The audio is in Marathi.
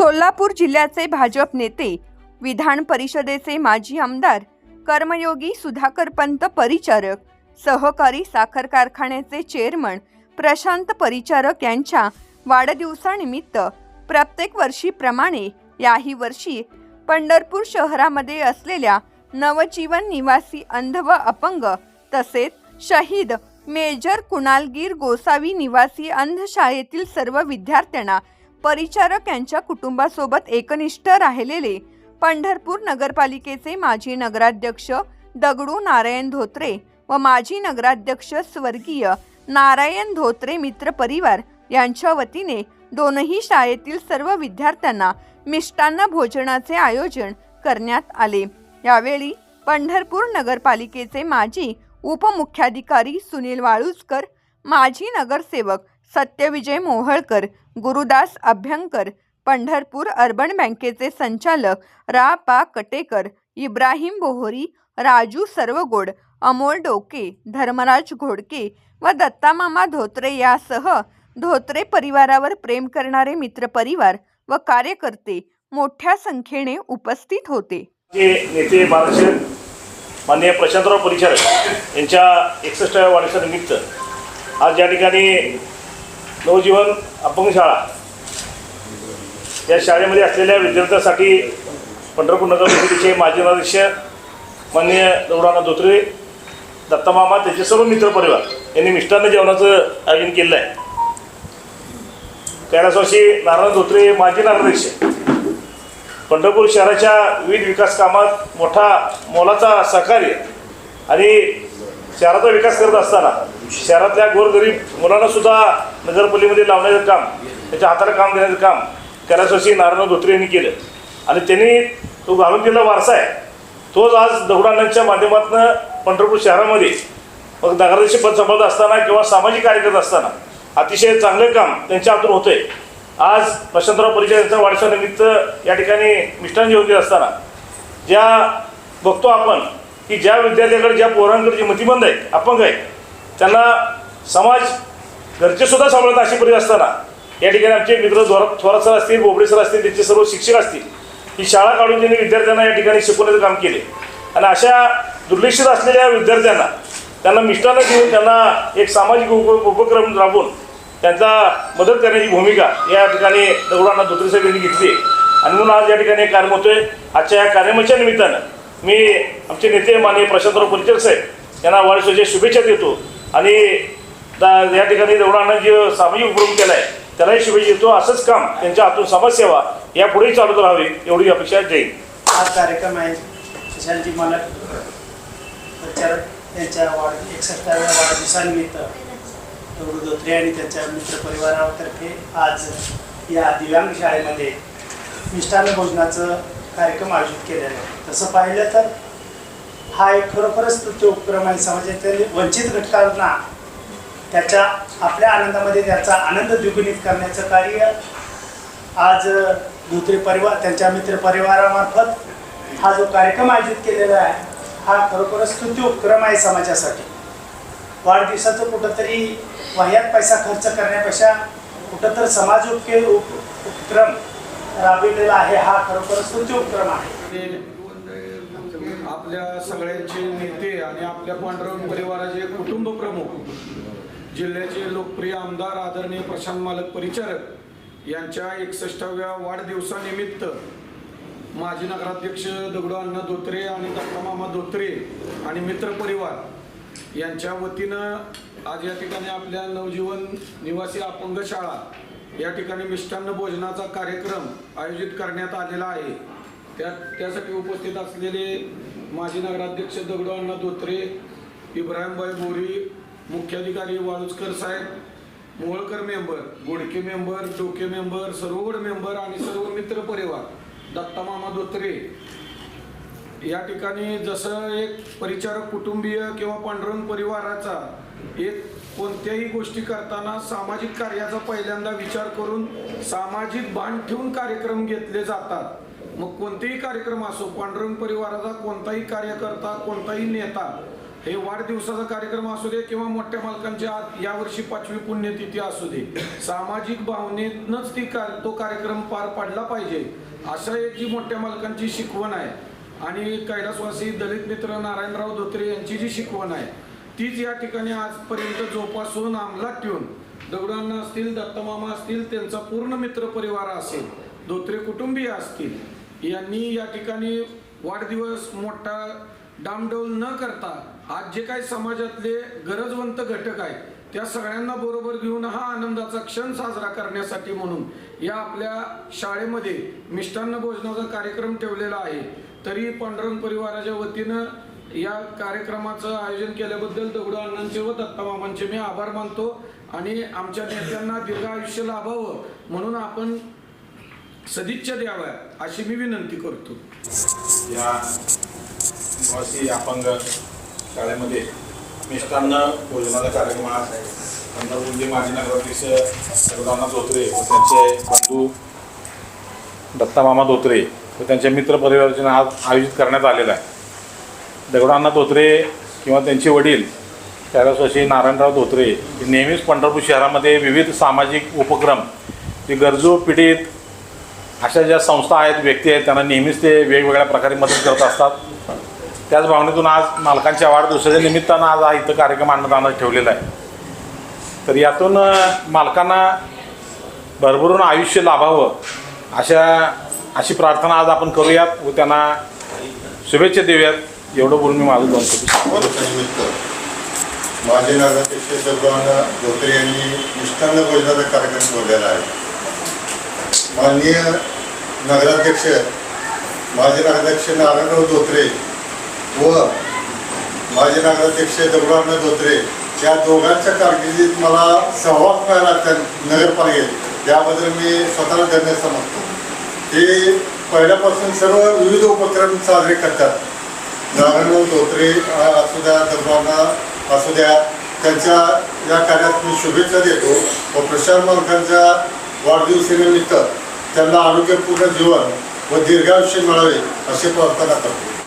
सोलापूर जिल्ह्याचे भाजप नेते विधान परिषदेचे माजी आमदार कर्मयोगी सुधाकर पंत परिचारक सहकारी साखर कारखान्याचे चेअरमन प्रशांत परिचारक यांच्या वाढदिवसानिमित्त प्रत्येक वर्षीप्रमाणे याही वर्षी पंढरपूर शहरामध्ये असलेल्या नवजीवन निवासी अंध व अपंग तसेच शहीद मेजर कुणालगीर गोसावी निवासी अंध शाळेतील सर्व विद्यार्थ्यांना परिचारक यांच्या कुटुंबासोबत एकनिष्ठ राहिलेले पंढरपूर नगरपालिकेचे माजी नगराध्यक्ष दगडू नारायण धोत्रे व माजी नगराध्यक्ष स्वर्गीय नारायण धोत्रे मित्र परिवार यांच्या वतीने दोनही शाळेतील सर्व विद्यार्थ्यांना मिष्टान्न भोजनाचे आयोजन करण्यात आले. यावेळी पंढरपूर नगरपालिकेचे माजी उपमुख्याधिकारी सुनील वाळुसकर माजी नगरसेवक सत्यविजय मोहळकर गुरुदास अभ्यंकर पंढरपूर अर्बन बँकेचे संचालक रा पा कटेकर इब्राहिम बोहरी राजू सर्वगोड अमोल डोके धर्मराज घोडके व दत्तामामा धोत्रे यासह धोत्रे परिवारावर प्रेम करणारे मित्रपरिवार व कार्यकर्ते मोठ्या संख्येने उपस्थित होते. नेते माननीय प्रशांतराव परिचारक यांच्या एकसष्टाव्या वाढदिवसानिमित्त आज या ठिकाणी नवजीवन अपंग शाळा या शाळेमध्ये असलेल्या विद्यार्थ्यांसाठी पंढरपूर नगर परिषदेचे माजी अध्यक्ष माननीय दौडाना धोत्रे दत्तामामा त्यांचे सर्व मित्रपरिवार यांनी मिष्टान्न जेवणाचं आयोजन केलेलं आहे. कैलासवासी नारायण धोत्रे माजी नगराध्यक्ष. पंढरपूर शहराच्या विविध विकास कामात मोठा मोलाचा सहकार्य आणि शहराचा विकास करत असताना शहरातल्या गोरगरीब मुलांनासुद्धा नगरपालिकेमध्ये लावण्याचं काम त्याच्या हाताला काम देण्याचं काम कैलासवासी नारायण धोत्रे यांनी केलं. आणि त्यांनी तो घालून दिलेला वारसा आहे. तोच आज दगडांच्या माध्यमातून पंढरपूर शहरामध्ये मग नगराध्यक्ष पद सांभाळत असताना किंवा सामाजिक कार्य असताना अतिशय चांगलं काम त्यांच्या हातून होतंय. आज प्रशांतराव परिचय यांचा या ठिकाणी मिष्टान जेवण देत असताना ज्या बघतो आपण की ज्या विद्यार्थ्याकडे ज्या पोरांकडे जे मतिबंध आहेत अपंग आहेत त्यांना समाज घरचे सुद्धा सांभाळतात अशी परिस्थिती असताना या ठिकाणी आमचे मित्र थोरात थोरात सर असतील बोबडे सर असतील त्यांचे सर्व शिक्षक असतील ही शाळा काढून त्यांनी विद्यार्थ्यांना या ठिकाणी शिकवण्याचं काम केले. आणि अशा दुर्लक्षित असलेल्या विद्यार्थ्यांना त्यांना मिष्टानं घेऊन त्यांना एक सामाजिक उप उपक्रम राबवून त्यांचा मदत करण्याची भूमिका या ठिकाणी दगडांना धोत्रे साहेब यांनी घेतली आणि म्हणून आज या ठिकाणी एक कार्यक्रम होतोय. आजच्या या कार्यक्रमाच्या निमित्तानं मी आमचे नेते माननीय प्रशांतराव परिचर साहेब यांना वाढदिवसाच्या शुभेच्छा देतो. आणि या ठिकाणी दगडांना जे सामाजिक उपक्रम केला आहे त्यालाही शुभेच्छा देतो. असंच काम त्यांच्या हातून समाजसेवा यापुढेही चालू राहावी एवढी अपेक्षा जाईल हा कार्यक्रम आहे. शशांची मालक प्रचारक यांच्या वाढ एकसष्टाव्या वाढदिवसानिमित्त दगडू धोत्रे आणि त्यांच्या मित्रपरिवारातर्फे आज या दिव्यांग शाळेमध्ये मिष्टान्न भोजनाचं कार्यक्रम आयोजित केलेला आहे. तसं पाहिलं तर हा एक खरोखरच स्तुत्य उपक्रम आहे. समाजातील वंचित घटकांना त्याच्या आपल्या आनंदामध्ये त्याचा आनंद द्विगुणित करण्याचं कार्य. आज धोत्रे परिवार त्यांच्या मित्र परिवारामार्फत हा जो कार्यक्रम आयोजित केलेला आहे हा खरोखरच स्तुती उपक्रम आहे समाजासाठी. वाढदिवसाचं कुठंतरी वाह्यात पैसा खर्च करण्यापेक्षा कुठं तर समाज उपके उप उपक्रम राबविलेला आहे हा खरोखरच स्तुती उपक्रम आहे. आपल्या सगळ्यांचे नेते आणि आपल्या पांडुरंग परिवाराचे कुटुंब प्रमुख जिल्ह्याचे लोकप्रिय आमदार आदरणीय प्रशांत मालक परिचारक यांच्या एकसष्टाव्या वाढदिवसानिमित्त माजी नगराध्यक्ष दगडू अण्णा धोत्रे आणि दत्तामामा धोत्रे आणि मित्रपरिवार यांच्या वतीनं आज या ठिकाणी आपल्या नवजीवन निवासी अपंग शाळा या ठिकाणी मिष्टान्न भोजनाचा कार्यक्रम आयोजित करण्यात आलेला आहे. त्या त्यासाठी उपस्थित असलेले माजी नगराध्यक्ष दगडू अण्णा धोत्रे इब्राहिमबाई बोरी मुख्याधिकारी वाळुजकर साहेब Molkar member Godke member Doke member Sarvagad member आणि सर्व मित्र परिवार दत्तामामा धोत्रे. या ठिकाणी जसं एक परिचारक कुटुंबीय किंवा पांडुरंग परिवाराचा एक कोणत्याही गोष्टी करताना सामाजिक कार्याचा पहिल्यांदा विचार करून सामाजिक भान ठेवून कार्यक्रम घेतले जातात. मग कोणतेही कार्यक्रम असो पांडुरंग परिवाराचा कोणताही कार्यकर्ता कोणताही नेता हे वाढदिवसाचा कार्यक्रम असू दे किंवा मोठ्या मालकांची आज यावर्षी पाचवी पुण्यतिथी असू दे सामाजिक भावनेतनंच ती कार तो कार्यक्रम पार पाडला पाहिजे असं एक जी मोठ्या मालकांची शिकवण आहे. आणि कैलासवासी दलित मित्र नारायणराव धोत्रे यांची जी शिकवण आहे तीच या ठिकाणी आजपर्यंत जोपासून अंमलात ठेवून दगडांना असतील दत्तमामा असतील त्यांचा पूर्ण मित्र परिवार असेल धोत्रे कुटुंबीय असतील यांनी या ठिकाणी वाढदिवस मोठा डामडोल न करता आज जे काही समाजातले गरजवंत घटक आहेत त्या सगळ्यांना बरोबर घेऊन हा आनंदाचा क्षण साजरा करण्यासाठी म्हणून या आपल्या शाळेमध्ये मिष्टान्न भोजनाचा कार्यक्रम ठेवलेला आहे. तरी पांडुरंग परिवाराच्या वतीनं या कार्यक्रमाचं आयोजन केल्याबद्दल दगडू अण्णांचे व दत्तामामांचे मी आभार मानतो आणि आमच्या नेत्यांना दीर्घ आयुष्य लाभावं म्हणून आपण सदिच्छा द्याव्या अशी मी विनंती करतो. प्रवासी अपंग शाळेमध्ये मिष्टान्न भोजनाचा कार्यक्रम आज पंढरपूरचे माजी नगराध्यक्ष दगडांना धोत्रे व त्यांचे बंधू दत्तामामा धोत्रे व त्यांच्या मित्र परिवाराचे आज आयोजित करण्यात आलेला आहे. दगडांना धोत्रे किंवा त्यांचे वडील कैलासवासी नारायणराव धोत्रे हे नेहमीच पंढरपूर शहरामध्ये विविध सामाजिक उपक्रम जे गरजू पीडित अशा ज्या संस्था आहेत व्यक्ती आहेत त्यांना नेहमीच ते वेगवेगळ्या प्रकारे मदत करत असतात. त्याच भावनेतून आज मालकांच्या वाढदिवसाच्या निमित्तानं आज हा इथं कार्यक्रम आणण्यात ठेवलेला आहे. तर यातून मालकांना भरभरून आयुष्य लाभावं अशा अशी प्रार्थना आज आपण करूयात व त्यांना शुभेच्छा देऊयात. एवढं बोलून मी माझं दोन निमित्त. माजी नगराध्यक्ष धोत्रे यांनी मिष्टान्न भोजनाचा कार्यक्रम ठेवलेला आहे. माननीय नगराध्यक्ष माजी नगराध्यक्ष नारायणराव धोत्रे व माजी नगराध्यक्ष दगडांना धोत्रे या दोघांच्या कारकिर्दीत मला सहवास मिळाला त्या नगरपालिकेत. त्याबद्दल मी स्वतःला धन्य समजतो. ते पहिल्यापासून सर्व विविध उपक्रम साजरे करतात. नारायण धोत्रे असू द्या दगडांना असू द्या त्यांच्या या कार्यात मी शुभेच्छा देतो व प्रशांत मालकांच्या वाढदिवसानिमित्त त्यांना आरोग्यपूर्ण जीवन व दीर्घायुष्य मिळावे अशी प्रार्थना करतो.